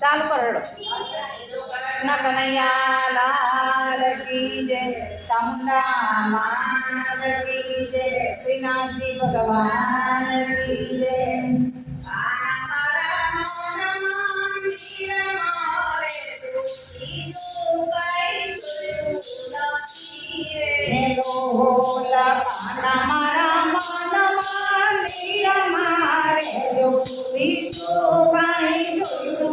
ચાલુ કરો ના, કનૈયા, લાલ કી જય, ચામુંડા માત કી જય, શ્રીનાથજી ભગવાન કી જય.